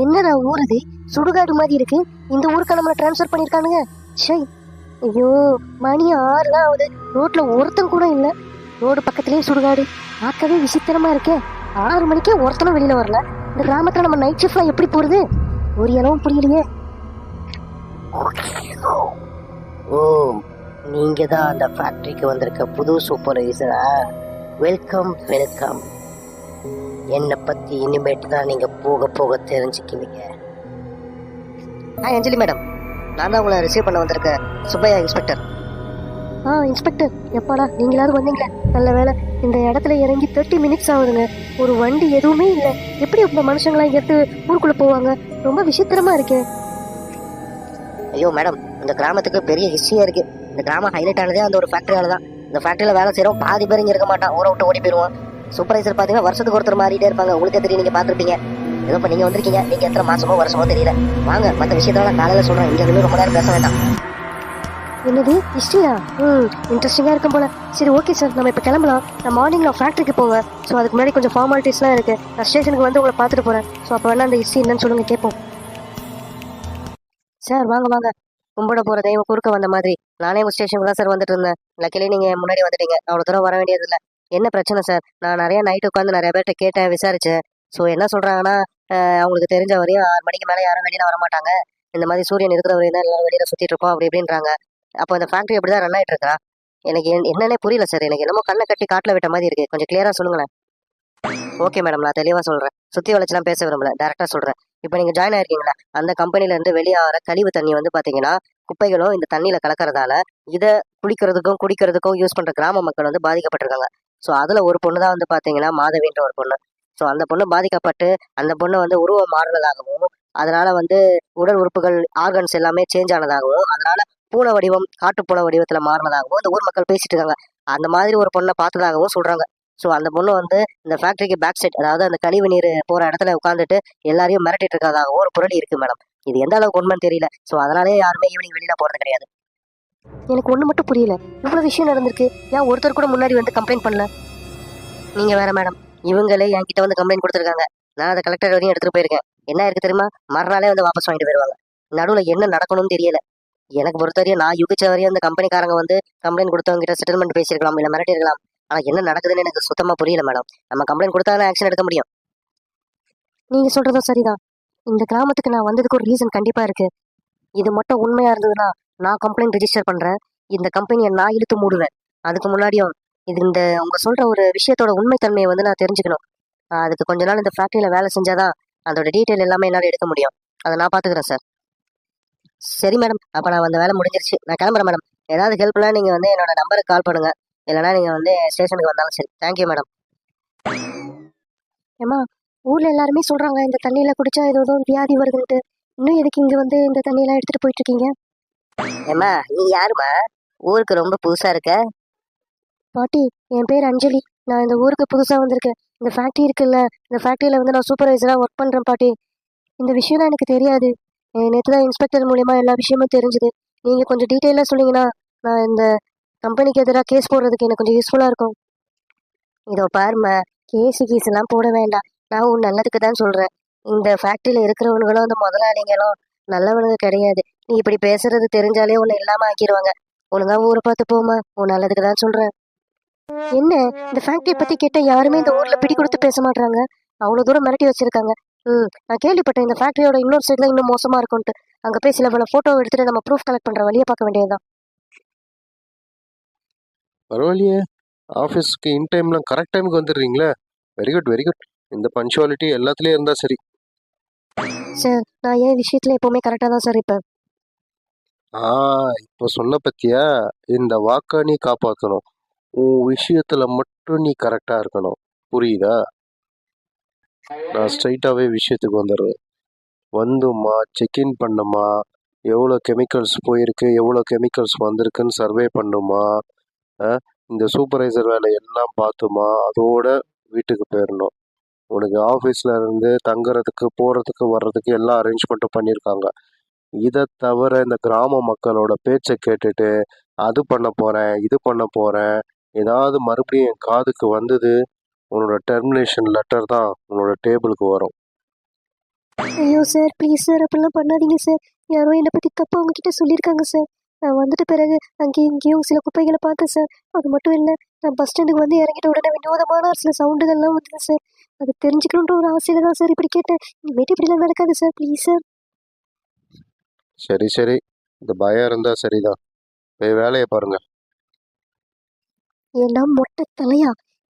என்னடா ஊர் இது சுடுகாடு மாதிரி இருக்கு. இந்த ஊருக்கு நம்மளை ட்ரான்ஸ்ஃபர் பண்ணிருக்கானுங்க. ஷை ஐயோ மணி ஆறு தான் ஆகுது. ரோட்ல ஒருத்தன் கூட இல்லை. ரோடு பக்கத்துலயே சுடுகாடு. பார்க்கவே விசித்திரமா இருக்கே. ஆறு மணிக்கே ஒருத்தனும் வெளியில வரல. இந்த கிராமத்தில் நம்ம நைட் ஷிஃப்ட்லாம் எப்படி போகிறது ஒரு இளவும் புரியலையே. ஓ நீங்க தான் அந்த ஃபேக்ட்ரிக்கு வந்திருக்க புது சூப்பர்வைசரா வெல்கம் வெல்கம் என்னை பத்தி இனிமேட்டு தான் நீங்க போக போக தெரிஞ்சுக்குவீங்க. ஆ அஞ்சலி மேடம். நான் தான் உங்களை ரிசீவ் பண்ண வந்திருக்கேன் சுப்பையா இன்ஸ்பெக்டர் ஆ இன்ஸ்பெக்டர் எப்பாடா நீங்களாவது வந்தீங்களே. நல்ல வேலை இந்த இடத்துல இறங்கி தேர்ட்டி மினிட்ஸ் ஆகுதுங்க. ஒரு வண்டி எதுவுமே இல்லை. எப்படி இந்த மனுஷங்களாம் எடுத்து ஊருக்குள்ள போவாங்க? ரொம்ப விசித்திரமா இருக்கு. ஐயோ மேடம் இந்த கிராமத்துக்கு பெரிய ஹிஸ்டரியா இருக்கு. இந்த கிராமம் ஹைலைட் ஆனதே அந்த ஒரு ஃபேக்டரியால தான். இந்த ஃபேக்டரியில வேலை செய்யறோம் பாதி பேர் இங்க இருக்க மாட்டான். ஊரை விட்டு ஓடி போயிருவான். சூப்பர்வைசர் பார்த்தீங்கன்னா வருஷத்துக்கு ஒருத்தர் மாறிட்டே இருப்பாங்க. உங்களுக்கு தெரியும் நீங்க பாத்திருப்பீங்க. ஏதோ இப்ப நீங்க வந்திருக்கீங்க. நீங்க எத்தனை மாசமோ வருஷமோ தெரியல. வாங்க மத்த விஷயத்தெல்லாம் காலையில சொல்றேன். இங்க இருந்து ரொம்ப நேரம் பேச வேண்டாம். என்னது ஹிஸ்டரியா ம் இன்ட்ரெஸ்டிங்காக இருக்கும் போல. சரி ஓகே சார் நம்ம இப்போ கிளம்பலாம். நான் மார்னிங் நான் ஃபேக்ட்ரிக்கு போவேன் ஸோ அதுக்கு முன்னாடி கொஞ்சம் ஃபார்மாலிட்டிஸ்லாம் இருக்குது நான் ஸ்டேஷனுக்கு வந்து உங்களை பார்த்துட்டு போகிறேன் ஸோ அப்போ வேணா அந்த ஹிஸ்ட்ரி என்னன்னு சொல்லுங்கள் கேட்போம் சார் வாங்க வாங்க. கும்பிட போகிற தெய்வம் குறுக்க வந்த மாதிரி. நானே உங்கள் ஸ்டேஷனுக்கு தான் சார் வந்துட்டு இருந்தேன். லக்கிலே நீங்கள் முன்னாடி வந்துட்டீங்க. அவ்வளோ தூரம் வர வேண்டியதில்லை. என்ன பிரச்சனை சார் நான் நிறைய நைட் உட்காந்து நிறைய பேர்கிட்ட கேட்டேன் விசாரிச்சேன். ஸோ என்ன சொல்கிறாங்கன்னா அவங்களுக்கு தெரிஞ்ச வரையும் ஆறு மணிக்கு மேலே யாரும் வெளியில் வர மாட்டாங்க. இந்த மாதிரி சூரியன் இருக்கிற வரையும் தான் எல்லாரும் வெளியில் சுற்றிட்டு இருக்கோம் அப்படி இப்படின்றாங்க. அப்போ இந்த ஃபேக்ட்ரி அப்படிதான் ரன் ஆயிட்டு இருக்கா? எனக்கு என்னன்னே புரியல சார் எனக்கு என்னமோ கண்ணை கட்டி காட்டில் விட்ட மாதிரி இருக்கு. கொஞ்சம் கிளியரா சொல்லுங்களேன். ஓகே மேடம் நான் தெளிவாக சொல்கிறேன் சுற்றி வளைச்சலாம் பேச விரும்பல. டேரெக்டாக சொல்கிறேன் இப்போ நீங்கள் ஜாயின் ஆயிருக்கீங்களா? அந்த கம்பெனில இருந்து வெளியாகிற கழிவு தண்ணி வந்து பார்த்தீங்கன்னா குப்பைகளும் இந்த தண்ணியில் கலக்கறதால இதை குளிக்கிறதுக்கும் குடிக்கிறதுக்கும் யூஸ் பண்ணுற கிராம மக்கள் வந்து பாதிக்கப்பட்டிருக்காங்க. ஸோ அதில் ஒரு பொண்ணு தான் வந்து பார்த்தீங்கன்னா மாதவின்ற ஒரு பொண்ணு. ஸோ அந்த பொண்ணு பாதிக்கப்பட்டு அந்த பொண்ணு வந்து உருவம் மாறுனதாகவும் அதனால வந்து உடல் உறுப்புகள் ஆர்கன்ஸ் எல்லாமே சேஞ்ச் ஆனதாகவும் அதனால பூனை வடிவம் காட்டுப்பூனை வடிவத்தில் மாறினதாகவும் இந்த ஊர் மக்கள் பேசிட்டு இருக்காங்க. அந்த மாதிரி ஒரு பொண்ணை பார்த்ததாகவும் சொல்றாங்க. ஸோ அந்த பொண்ணு வந்து இந்த ஃபேக்டரிக்கு பேக் சைட் அதாவது அந்த கழிவு நீர் போகிற இடத்துல உட்காந்துட்டு எல்லாரையும் மிரட்டிட்டு இருக்கிறதாகவும் ஒரு புரளி இருக்குது மேடம் இது எந்த அளவுக்கு உண்மைன்னு தெரியல. ஸோ அதனாலே யாருமே ஈவினிங் வெளியில் போறது கிடையாது. எனக்கு ஒண்ணு மட்டும் புரியல. இவ்வளவு விஷயம் நடந்திருக்கு. ஏன் ஒருத்தர் கூட முன்னாடி வந்து கம்ப்ளைண்ட் பண்ணல? நீங்க வேற மேடம் இவங்களே என்கிட்ட வந்து கம்ப்ளைண்ட் கொடுத்துருக்காங்க. நான் அதை கலெக்டர் வரையும் எடுத்துட்டு போயிருக்கேன். என்ன இருக்கு தெரியுமா? மறுநாளே வந்து வாபஸ் வாங்கிட்டு போயிடுவாங்க நடுவில் என்ன நடக்கணும்னு தெரியல. எனக்கு பொறுத்தவரையும் நான் யூகிச்ச வரையும் அந்த கம்பெனிக்காரங்க வந்து கம்ப்ளைண்ட் கொடுத்தவங்க கிட்ட செட்டில்மெண்ட் பேசியிருக்கலாம் இல்ல மிரட்டிருக்கலாம் ஆனால் ஆனா என்ன நடக்குதுன்னு எனக்கு சுத்தமா புரியல மேடம் நம்ம கம்ப்ளைண்ட் கொடுத்தா ஆக்ஷன் எடுக்க முடியும். நீங்க சொல்றதும் சரிதான். இந்த கிராமத்துக்கு நான் வந்ததுக்கு ஒரு ரீசன் கண்டிப்பா இருக்கு. இது மட்டும் உண்மையா இருந்ததுன்னா நான் கம்ப்ளைண்ட் ரிஜிஸ்டர் பண்ணுறேன் இந்த கம்பெனியை நான் இழுத்து மூடுவேன். அதுக்கு முன்னாடியும் இது இந்த உங்க சொல்ற ஒரு விஷயத்தோட உண்மைத்தன்மையை வந்து நான் தெரிஞ்சுக்கணும். அதுக்கு கொஞ்ச நாள் இந்த ஃபேக்ட்ரியில் வேலை செஞ்சாதான் அதோட டீட்டெயில் எல்லாமே என்னால் எடுக்க முடியும். அதை நான் பார்த்துக்கிறேன் சார் சரி மேடம் அப்போ நான் அந்த வேலை முடிஞ்சிருச்சு. நான் கிளம்புறேன் மேடம் ஏதாவது ஹெல்ப்னா நீங்கள் வந்து என்னோட நம்பருக்கு கால் பண்ணுங்க. இல்லைனா நீங்கள் வந்து ஸ்டேஷனுக்கு வந்தாலும் சரி. தேங்க்யூ மேடம் ஏமா ஊர்ல எல்லாருமே சொல்றாங்க இந்த தண்ணியில குடிச்சா ஏதோ வியாதி வருதுன்ட்டு. இன்னும் எதுக்கு இங்க வந்து இந்த தண்ணியெல்லாம் எடுத்துட்டு போயிட்டு ஏம்மா ஏமா நீ யாருமா ஊருக்கு ரொம்ப புதுசா இருக்க? பாட்டி என் பேர் அஞ்சலி. நான் இந்த ஊருக்கு புதுசா வந்திருக்கேன். இந்த ஃபேக்டரி இருக்குல்ல இந்த ஃபேக்டரியில வந்து நான் சூப்பர்வைசரா ஒர்க் பண்றேன் பாட்டி. இந்த விஷயம்லாம் எனக்கு தெரியாது. நேற்று தான் இன்ஸ்பெக்டர் மூலியமா எல்லா விஷயமும் தெரிஞ்சுது. நீங்க கொஞ்சம் டீட்டெயிலாக சொன்னீங்கன்னா நான் இந்த கம்பெனிக்கு எதிராக கேஸ் போடுறதுக்கு எனக்கு கொஞ்சம் யூஸ்ஃபுல்லா இருக்கும். இதோ பாருமா கேஸ் கீஸ் எல்லாம் போட வேண்டாம். நான் உன் நல்லதுக்கு தான் சொல்றேன். இந்த ஃபேக்டரியில இருக்கிறவனுங்களும் அந்த முதலாளிங்களும் நல்லவனுங்க கிடையாது. நீ இப்படி பேசுறது தெரிஞ்சாலே உன்னை இல்லாம ஆக்கிடுவாங்க ஒழுங்கா ஊரை பார்த்து போமா உன் நல்லதுக்கு தான் சொல்றேன். என்ன? இந்த ஃபேக்டரி பத்தி கேட்ட யாருமே இந்த ஊர்ல பிடி கொடுத்து பேச மாட்டாங்க அவ்வளவு தூரம் மிரட்டி வச்சிருக்காங்க. ம் நான் கேள்விப்பட்டேன் இந்த ஃபேக்டரியோட இன்னொரு சைடு தான் இன்னும் மோசமா இருக்கும்ட்டு அங்க போய் சில பல போட்டோ எடுத்துட்டு நம்ம ப்ரூஃப் கலெக்ட் பண்ற வழியை பார்க்க வேண்டியதுதான். பரவாயில்லையே. ஆஃபீஸ்க்கு இன் டைம்லாம் கரெக்ட் டைமுக்கு வந்துடுறீங்களே? வெரி குட் வெரி குட் இந்த பஞ்சுவாலிட்டி எல்லாத்துலேயும் இருந்தால் சரி. சார் நான் ஏன் விஷயத்துல எப்பவுமே கரெக்டா தான் சார் இருப்பேன். ஆ இப்போ சொன்ன பத்தியா? இந்த வாக்கை நீ காப்பாற்றணும் உன் விஷயத்துல மட்டும் நீ கரெக்டாக இருக்கணும். புரியுதா? நான் ஸ்ட்ரைட்டாகவே விஷயத்துக்கு வந்துடுறேன் வந்துமா செக்இன் பண்ணுமா எவ்வளோ கெமிக்கல்ஸ் போயிருக்கு எவ்வளோ கெமிக்கல்ஸ் வந்திருக்குன்னு சர்வே பண்ணுமா இந்த சூப்பர்வைசர் வேலை எல்லாம் பார்த்துமா அதோட வீட்டுக்கு போயிடணும் உனக்கு ஆஃபீஸில் இருந்து தங்குறதுக்கு போகிறதுக்கு வர்றதுக்கு எல்லாம் அரேஞ்ச்மெண்ட்டும் பண்ணியிருக்காங்க இதை தவிர இந்த கிராம மக்களோட பேச்சை கேட்டுட்டு அது பண்ண போகிறேன் இது பண்ண போகிறேன் ஏதாவது மறுபடியும் என் காதுக்கு வந்தது உன்னோட டெர்மினேஷன் லெட்டர் தான் உன்னோட டேபிளுக்கு வரும். ஐயோ சார் ப்ளீஸ் சார் அப்படிலாம் பண்ணாதீங்க சார் யாரோ என்னை பற்றி தப்பாக அவங்கக்கிட்ட சொல்லியிருக்காங்க சார் நான் வந்துட்ட பிறகு அங்கேயும் இங்கேயும் சில குப்பைகளை பார்த்தேன் சார் அது மட்டும் இல்லை நான் பஸ் ஸ்டாண்டுக்கு வந்து இறங்கிட்ட உடனே வினோதமான சில சவுண்டுகள்லாம் வந்துது சார் அது தெரிஞ்சுக்கணுன்ற ஒரு ஆசையில தான் சார் இப்படி கேட்டேன். இனிமேட்டு இப்படிலாம் நடக்காது சார் ப்ளீஸ் சார் சரி சரி. இந்த பயம் இருந்தா சரிதான். போய் வேலையை பாருங்க. எல்லாம் மொட்டை தலையா?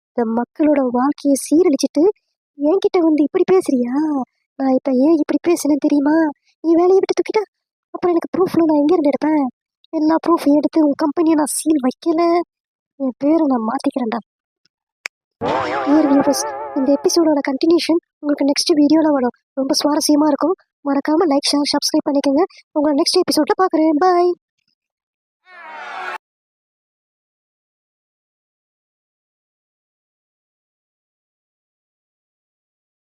இந்த மக்களோட வாழ்க்கையை சீரழிச்சிட்டு என்கிட்ட வந்து இப்படி பேசுறியா? நான் இப்போ ஏன் இப்படி பேசுனேன் தெரியுமா? நீ வேலையை விட்டு தூக்கிட்டா? அப்புறம் எனக்கு ப்ரூஃப்லாம் நான் எங்க இருந்து எடுப்பேன்? எல்லா ப்ரூஃபையும் எடுத்து உன் கம்பெனியை நான் சீல் வைக்கல. என் பேரை நான் மாத்திக்கிறேன்டா. இந்த எபிசோடோட கண்டினியூஷன் உங்களுக்கு நெக்ஸ்ட் வீடியோவில் வரும். ரொம்ப சுவாரஸ்யமாக இருக்கும். மறக்காமல் லைக் ஷேர் சப்ஸ்கிரைப் பண்ணிக்கோங்க. உங்களை நெக்ஸ்ட் எபிசோடில் பார்க்குறேன். பாய்